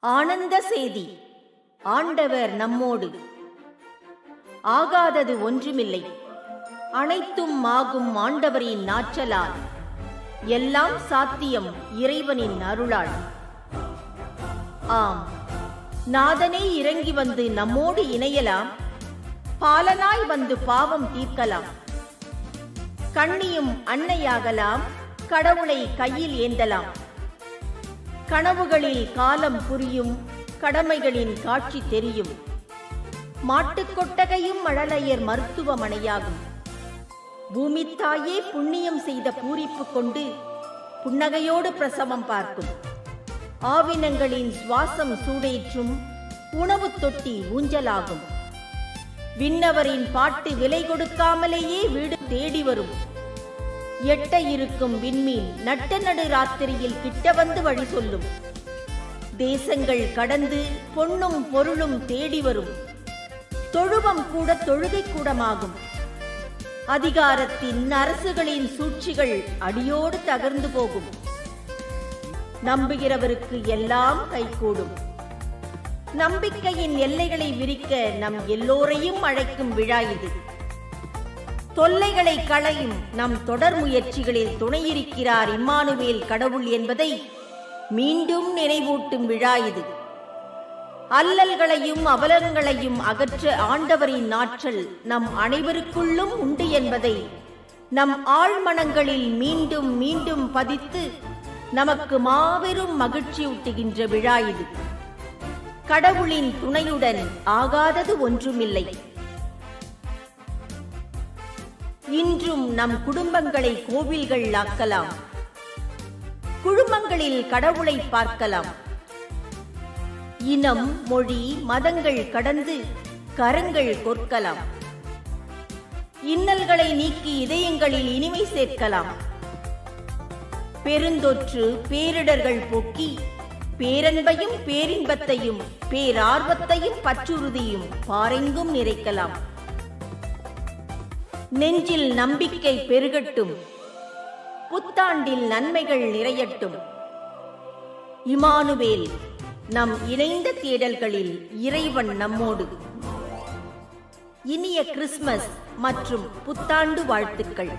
ஆனந்த செய்தி. ஆண்டவர் நம்மோடு. ஆகாதது ஒன்றுமில்லை. அனைத்தும் ஆகும் ஆண்டவரின் நாற்றலால் எல்லாம் சாத்தியம் இறைவனின் அருளால். ஆம். நாதனே இறங்கி வந்து நம்மோடு இணையலாம். பாலனாய் வந்து பாவம் தீர்க்கலாம். கண்ணியும் அன்னையாகலாம். கடவுளை கையில் ஏந்தலாம். கனவுகளில் காலம் புரியும் கடமைகளின் காட்சி தெரியும். மாட்டுக் கொட்டகையும் மழலையர் மருத்துவமனையாகும். பூமித்தாயே புண்ணியம் செய்த பூரிப்பு கொண்டு புன்னகையோடு பிரசவம் பார்க்கும். ஆவினங்களின் சுவாசம் சூடேற்றும் உணவு தொட்டி ஊஞ்சலாகும். விண்ணவரின் பாட்டு விலை கொடுக்காமலேயே வீடு தேடி வரும். எட்ட இருக்கும் விண்மீன் நட்ட நடு ராத்திரியில் கிட்ட வந்து வழி சொல்லும். தேசங்கள் கடந்து பொன்னும் பொருளும் தேடி வரும். தொழுவம் கூட தொழுகை கூடமாகும். அதிகாரத்தின் அரசுகளின் சூழ்ச்சிகள் அடியோடு தகர்ந்து போகும். நம்புகிறவருக்கு எல்லாம் கைகூடும். நம்பிக்கையின் எல்லைகளை விரிக்க நம் எல்லோரையும் அழைக்கும் விழா இது. தொல்லைகளை களையும் நம் தொடர் முயற்சிகளில் துணையிருக்கிறார் இம்மானுவேல் கடவுள் என்பதை மீண்டும் நினைவூட்டும் விழா இது. அல்லல்களையும் அவலங்களையும் அகற்ற ஆண்டவரின் நாற்றல் நம் அனைவருக்குள்ளும் உண்டு என்பதை நம் ஆழ்மனங்களில் மீண்டும் மீண்டும் பதித்து நமக்கு மாபெரும் மகிழ்ச்சியூட்டுகின்ற விழா இது. கடவுளின் துணையுடன் ஆகாதது ஒன்றுமில்லை. இன்றும் நம் குடும்பங்களை கோவில்கள் ஆக்கலாம் குழுமங்களில் கடவுளை பார்க்கலாம். இனம் மொழி மதங்கள் கடந்து கரங்கள் கொற்கலாம் இன்னல்களை நீக்கி இதயங்களில் இனிமை சேர்க்கலாம். பெருந்தொற்று பேரிடர்கள் போக்கி பேரன்பையும் பேரின்பத்தையும் பேரார்வத்தையும் பற்றுறுதியும் பாரெங்கும் நிறைக்கலாம். நெஞ்சில் நம்பிக்கை பெருகட்டும். புத்தாண்டில் நன்மைகள் நிறையட்டும். இமானுவேல் நம் இணைந்த தேடல்களில் இறைவன் நம்மோடு. இனிய கிறிஸ்மஸ் மற்றும் புத்தாண்டு வாழ்த்துக்கள்.